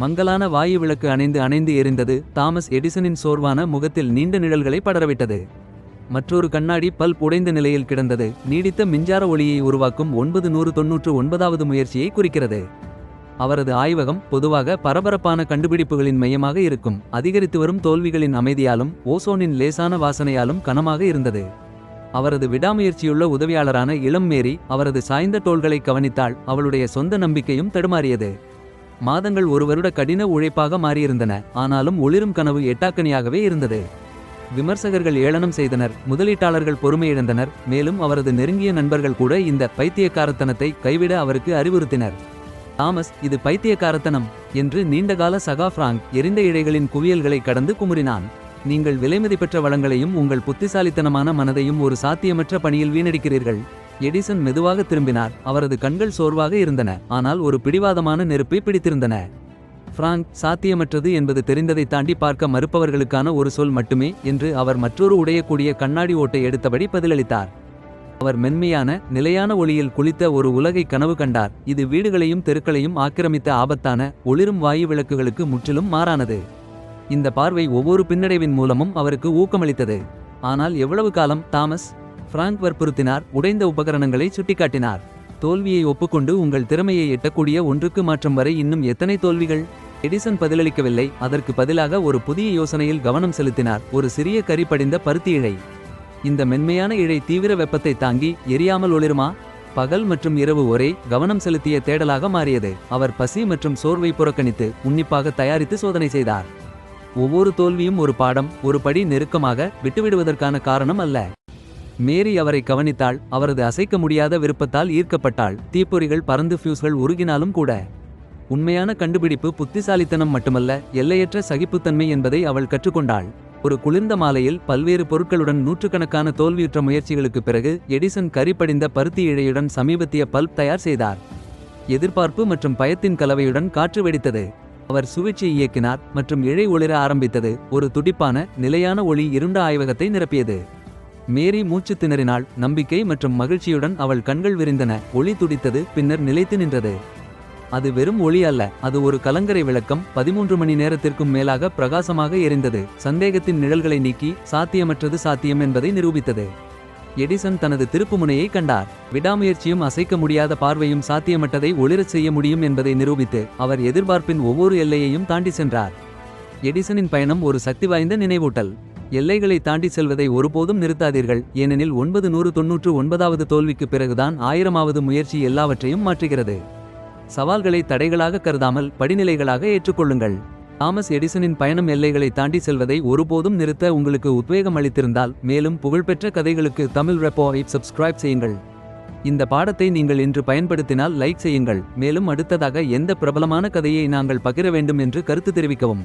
மங்கலான வாயு விளக்கு அணைந்து அணைந்து எரிந்தது. தாமஸ் எடிசனின் சோர்வான முகத்தில் நீண்ட நிழல்களை படரவிட்டது. மற்றொரு கண்ணாடி பல் உடைந்த நிலையில் கிடந்தது. நீடித்த மின்சார ஒளியை உருவாக்கும் ஒன்பது நூறு தொன்னூற்று ஒன்பதாவது முயற்சியை குறிக்கிறது. அவரது ஆய்வகம் பொதுவாக பரபரப்பான கண்டுபிடிப்புகளின் மையமாக இருக்கும். அதிகரித்து வரும் தோல்விகளின் அமைதியாலும் ஓசோனின் லேசான வாசனையாலும் கனமாக இருந்தது. அவரது விடாமுயற்சியுள்ள உதவியாளரான இளம் மேரி அவரது சாய்ந்த தோள்களை கவனித்தாள் அவளுடைய சொந்த நம்பிக்கையும் தடுமாறியது. மாதங்கள் ஒரு வருட கடின உழைப்பாக மாறியிருந்தன. ஆனாலும் ஒளிரும் கனவு எட்டாக்கனியாகவே இருந்தது. விமர்சகர்கள் ஏளனம் செய்தனர். முதலீட்டாளர்கள் பொறுமையிழந்தனர். மேலும் அவரது நெருங்கிய நண்பர்கள் கூட இந்த பைத்தியக்காரத்தனத்தை கைவிட அவருக்கு அறிவுறுத்தினர். தாமஸ் இது பைத்தியக்காரத்தனம் என்று நீண்டகால சகா பிராங்க் எரிந்த இழைகளின் குவியல்களை கடந்து குமுறினான். நீங்கள் விலைமதிப்பெற்ற வளங்களையும் உங்கள் புத்திசாலித்தனமான மனதையும் ஒரு சாத்தியமற்ற பணியில் வீணடிக்கிறீர்கள். எடிசன் மெதுவாக திரும்பினார். அவரது கண்கள் சோர்வாக இருந்தன. ஆனால் ஒரு பிடிவாதமான நெருப்பை பிடித்திருந்தன. பிராங்க் சாத்தியமற்றது என்பது தெரிந்ததை தாண்டி பார்க்க மறுப்பவர்களுக்கான ஒரு சொல் மட்டுமே என்று அவர் மற்றொரு உடையக்கூடிய கண்ணாடி ஓட்டை எடுத்தபடி பதிலளித்தார். அவர் மென்மையான நிலையான ஒளியில் குளித்த ஒரு உலகை கனவு கண்டார். இது வீடுகளையும் தெருக்களையும் ஆக்கிரமித்த ஆபத்தான ஒளிரும் வாயு விளக்குகளுக்கு முற்றிலும் மாறானது. இந்த பார்வை ஒவ்வொரு பின்னடைவின் மூலமும் அவருக்கு ஊக்கமளித்தது. ஆனால் எவ்வளவு காலம் தாமஸ்? பிராங்க் வற்புறுத்தினார் உடைந்த உபகரணங்களை சுட்டிக்காட்டினார். தோல்வியை ஒப்புக்கொண்டு உங்கள் திறமையை எட்டக்கூடிய ஒன்றுக்கு மாற்றம் வரை இன்னும் எத்தனை தோல்விகள்? எடிசன் பதிலளிக்கவில்லை அதற்கு பதிலாக ஒரு புதிய யோசனையில் கவனம் செலுத்தினார் ஒரு சிறிய கரி படிந்த பருத்தி இழை. இந்த மென்மையான இழை தீவிர வெப்பத்தை தாங்கி எரியாமல் ஒளிருமா? பகல் மற்றும் இரவு ஒரே கவனம் செலுத்திய தேடலாக மாறியது. அவர் பசி மற்றும் சோர்வை புறக்கணித்து உன்னிப்பாக தயாரித்து சோதனை செய்தார். ஒவ்வொரு தோல்வியும் ஒரு பாடம் ஒரு படி நெருக்கமாக விட்டுவிடுவதற்கான காரணம் அல்ல. மேரி அவரை கவனித்தாள். அவரது அசைக்க முடியாத விருப்பத்தால் ஈர்க்கப்பட்டாள். தீப்பொறிகள் பறந்து ஃபியூஸ்கள் உருகினாலும் கூட. உண்மையான கண்டுபிடிப்பு புத்திசாலித்தனம் மட்டுமல்ல எல்லையற்ற சகிப்புத்தன்மை என்பதை அவள் கற்றுக்கொண்டாள். ஒரு குளிர்ந்த மாலையில் பல்வேறு பொருட்களுடன் நூற்றுக்கணக்கான தோல்வியுற்ற முயற்சிகளுக்கு பிறகு எடிசன் கரிப்படிந்த பருத்தி இழையுடன் சமீபத்திய பல்ப் தயார் செய்தார். எதிர்பார்ப்பு மற்றும் பயத்தின் கலவையுடன் காற்று வெடித்தது. அவர் சுவிட்சை இயக்கினார் மற்றும் இழை ஒளிர ஆரம்பித்தது. ஒரு துடிப்பான நிலையான ஒளி இருண்ட ஆய்வகத்தை நிரப்பியது. மேரி மூச்சு திணறினாள் நம்பிக்கை மற்றும் மகிழ்ச்சியுடன் அவள் கண்கள் விரிந்தன. ஒளி துடித்தது பின்னர் நிலைத்து நின்றது. அது வெறும் ஒளி அல்ல அது ஒரு கலங்கரை விளக்கம். பதிமூன்று மணி நேரத்திற்கும் மேலாக பிரகாசமாக எரிந்தது. சந்தேகத்தின் நிழல்களை நீக்கி சாத்தியமற்றது சாத்தியம் என்பதை நிரூபித்தது. எடிசன் தனது திருப்புமுனையை கண்டார். விடாமுயற்சியும் அசைக்க முடியாத பார்வையும் சாத்தியமற்றதை ஒளிரச் செய்ய முடியும் என்பதை நிரூபித்து அவர் எதிர்பார்ப்பின் ஒவ்வொரு எல்லையையும் தாண்டி சென்றார். எடிசனின் பயணம் ஒரு சக்தி வாய்ந்த நினைவூட்டல். எல்லைகளை தாண்டி செல்வதை ஒருபோதும் நிறுத்தாதீர்கள். ஏனெனில் ஒன்பது நூறு தொன்னூற்று ஒன்பதாவது தோல்விக்கு பிறகுதான் ஆயிரமாவது முயற்சி எல்லாவற்றையும் மாற்றுகிறது. சவால்களை தடைகளாக கருதாமல் படிநிலைகளாக ஏற்றுக்கொள்ளுங்கள். தாமஸ் எடிசனின் பயணம் எல்லைகளை தாண்டி செல்வதை ஒருபோதும் நிறுத்த உங்களுக்கு உத்வேகம் அளித்திருந்தால் மேலும் புகழ்பெற்ற கதைகளுக்கு தமிழ் ரெப்போவை சப்ஸ்கிரைப் செய்யுங்கள். இந்த பாடத்தை நீங்கள் இன்று பயன்படுத்தினால் லைக் செய்யுங்கள். மேலும் அடுத்ததாக எந்த பிரபலமான கதையை நாங்கள் பகிர வேண்டும் என்று கருத்து தெரிவிக்கவும்.